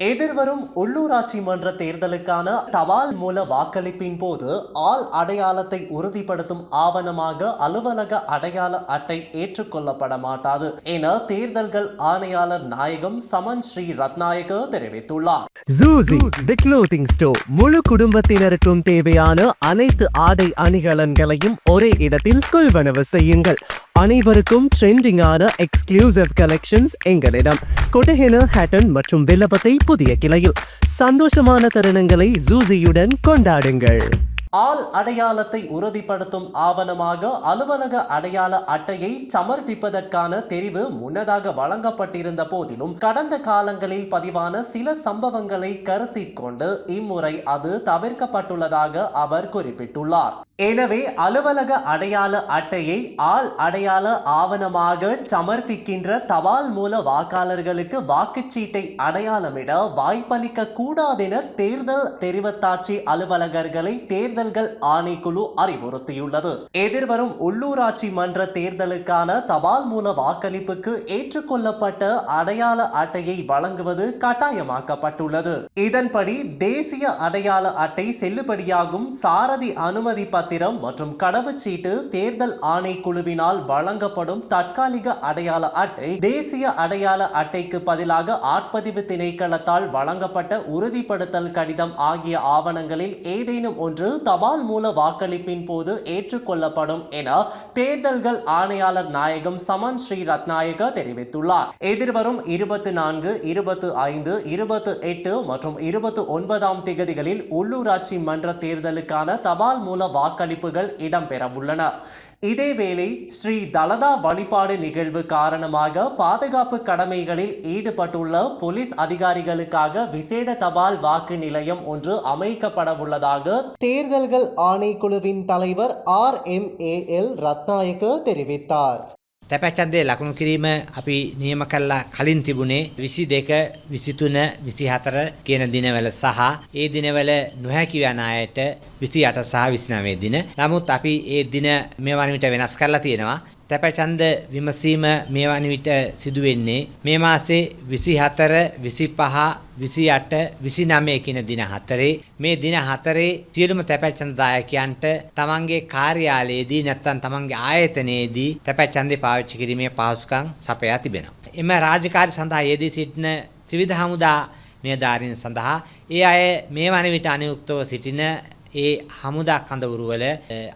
எதிர்வரும் உள்ளூராட்சி மன்ற தேர்தலுக்கான தபால் மூல வாக்களிப்பின் போது ஆள் அடையாளத்தை உறுதிப்படுத்தும் ஆவணமாக அலுவலக அடையாள அட்டை ஏற்றுக்கொள்ளப்பட மாட்டாது என தேர்தல்கள் ஆணையாளர் நாயகம் சமன் ஸ்ரீ ரத்நாயக தெரிவித்துள்ளார். ஜூசி தி க்ளோத்திங் ஸ்டோர் முழு குடும்பத்தினருக்கும் தேவையான அனைத்து ஆடை அணிகலன்களையும் ஒரே இடத்தில் கொள்வனவு செய்யுங்கள். அனைவருக்கும் ட்ரெண்டிங்கான எக்ஸ்க்ளூசிவ் கலெக்ஷன்ஸ் எங்களிடம். கொட்டஹென ஹேட்டன் மற்றும் வில்லபத்தை புதிய கிளையில். சந்தோஷமான தருணங்களை ஜூசியுடன் கொண்டாடுங்கள். ஆள் அடையாளத்தை உறுதிப்படுத்தும் ஆவணமாக அலுவலக அடையாள அட்டையை சமர்ப்பிப்பதற்கான தெரிவு முன்னதாக வழங்கப்பட்டிருந்த போதிலும் கடந்த காலங்களில் பதிவான சில சம்பவங்களை கருத்தில் கொண்டு இம்முறை அது தவிர்க்கப்பட்டுள்ளதாக அவர் குறிப்பிட்டுள்ளார். எனவே அலுவலக அடையாள அட்டையை ஆள் அடையாள ஆவணமாக சமர்ப்பிக்கின்ற தபால் மூல வாக்காளர்களுக்கு வாக்குச்சீட்டை அடையாளமிட வாய்ப்பளிக்க கூடாதென தேர்தல் தெரிவத்தாட்சி அலுவலகர்களை தேர்தல்கள் ஆணைக்குழு அறிவுறுத்தியுள்ளது. எதிர்வரும் உள்ளூராட்சி மன்ற தேர்தலுக்கான தபால் மூல வாக்களிப்புக்கு ஏற்றுக்கொள்ளப்பட்ட அடையாள அட்டையை வழங்குவது கட்டாயமாக்கப்பட்டுள்ளது. இதன்படி தேசிய அடையாள அட்டை செல்லுபடியாகும் சாரதி அனுமதி பத்திரம் மற்றும் கடவுச்சீட்டு தேர்தல் ஆணைக்குழுவினால் வழங்கப்படும் தற்காலிக அடையாள அட்டை தேசிய அடையாள அட்டைக்கு பதிலாக ஆட்பதிவு திணைக்களத்தால் வழங்கப்பட்ட உறுதிப்படுத்தல் கடிதம் ஆகிய ஆவணங்களில் ஏதேனும் ஒன்று தபால் மூல வாக்களிப்பின் போது ஏற்றுக்கொள்ளப்படும் என தேர்தல்கள் ஆணையாளர் நாயகம் சமன் ஸ்ரீ ரத்நாயக தெரிவித்துள்ளார். எதிர்வரும் இருபத்தி நான்கு இருபத்தி ஐந்து இருபத்தி எட்டு மற்றும் இருபத்தி ஒன்பதாம் திகதிகளில் உள்ளூராட்சி மன்ற தேர்தலுக்கான தபால் மூல வாக்களிப்புகள் இடம்பெறவுள்ளன இதேவேளை ஸ்ரீ தலதா வழிபாடு நிகழ்வு காரணமாக பாதுகாப்பு கடமைகளில் ஈடுபட்டுள்ள போலீஸ் அதிகாரிகளுக்காக விசேட தபால் வாக்கு நிலையம் ஒன்று அமைக்கப்படவுள்ளதாக தேர்தல்கள் ஆணைக்குழுவின் தலைவர் R M A L Rathnayake தெரிவித்தார். තැපැච්චන්දේ ලකුණු කිරීම අපි නියම කල්ලා කලින් තිබුණේ විසි දෙක විසිතුන විසිහතර කියන දිනවල සහ ඒ දිනවල නොහැකි වන අයට විසි අට සහ විසිනවේ දින. නමුත් අපි ඒ දින මේ වනවිට වෙනස් කරලා තියෙනවා. තැපැචන්ද විමසීම මේ වනවිට සිදුවෙන්නේ මේ මාසේ විසි හතර විසි පහ විසි අට විසි නමය කියන දින හතරේ මේ දින හතරේ සියලුම තැපැච්චන්දදායකයන්ට තමන්ගේ කාර්යාලයේදී නැත්තන් තමන්ගේ ආයතනයේදී තැපැච්චන්දය පාවිච්චි කිරීමේ පහසුකම් සපයා තිබෙනවා. එම රාජකාරි සඳහා යෙදී සිටින ත්‍රිවිධ හමුදා නියධාරීන් සඳහා ඒ අය මේ වන විට අනයුක්තව සිටින ඒ හමුදා කඳවුරුවල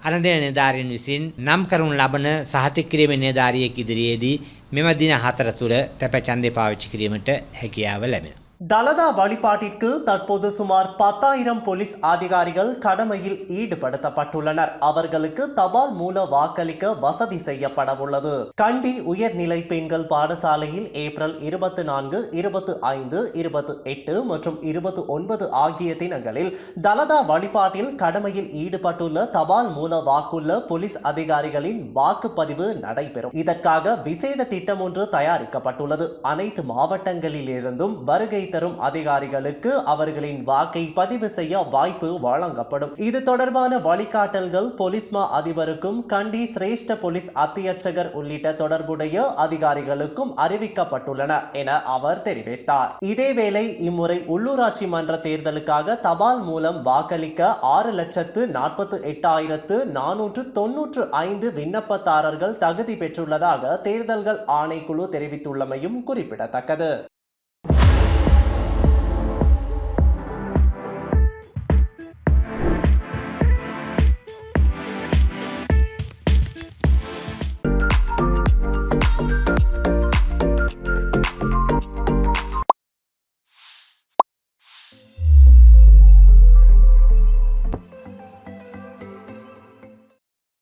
අනදය නිධාරීන් විසින් නම් කරුණු ලබන සහතික කිරීම නිධාරියෙක් ඉදිරියේදී මෙම දින හතර තුළ තැපැචන්දය පාවිච්චි කිරීමට හැකියාව ලැබෙන. தலதா வழிபாட்டிற்கு தற்போது சுமார் பத்தாயிரம் போலீஸ் அதிகாரிகள் கடமையில் ஈடுபடுத்தப்பட்டுள்ளனர். அவர்களுக்கு தபால் மூல வாக்களிக்க வசதி செய்யப்படவுள்ளது. கண்டி உயர்நிலை பெண்கள் பாடசாலையில் ஏப்ரல் இருபத்தி நான்கு இருபத்தி ஐந்து இருபத்தி எட்டு மற்றும் இருபத்தி ஒன்பது ஆகிய தினங்களில் தலதா வழிபாட்டில் கடமையில் ஈடுபட்டுள்ள தபால் மூல வாக்குள்ள போலீஸ் அதிகாரிகளின் வாக்குப்பதிவு நடைபெறும். இதற்காக விசேட திட்டம் ஒன்று தயாரிக்கப்பட்டுள்ளது. அனைத்து மாவட்டங்களிலிருந்தும் வருகை தரும் அதிகாரிகளுக்கு அவர்களின் வாக்கை பதிவு செய்ய வாய்ப்பு வழங்கப்படும். இது தொடர்பான வழிகாட்டல்கள் போலீஸ்மா அதிபருக்கும் கண்டி சிரேஷ்ட போலீஸ் அத்தியட்சகர் உள்ளிட்ட தொடர்புடைய அதிகாரிகளுக்கும் அறிவிக்கப்பட்டுள்ளன என அவர் தெரிவித்தார். இதேவேளை இம்முறை உள்ளூராட்சி மன்ற தேர்தலுக்காக தபால் மூலம் வாக்களிக்க ஆறு லட்சத்து நாற்பத்தி எட்டாயிரத்து நானூற்று தொன்னூற்று ஐந்து விண்ணப்பதாரர்கள் தகுதி பெற்றுள்ளதாக தேர்தல்கள் ஆணைக்குழு தெரிவித்துள்ளமையும் குறிப்பிடத்தக்கது.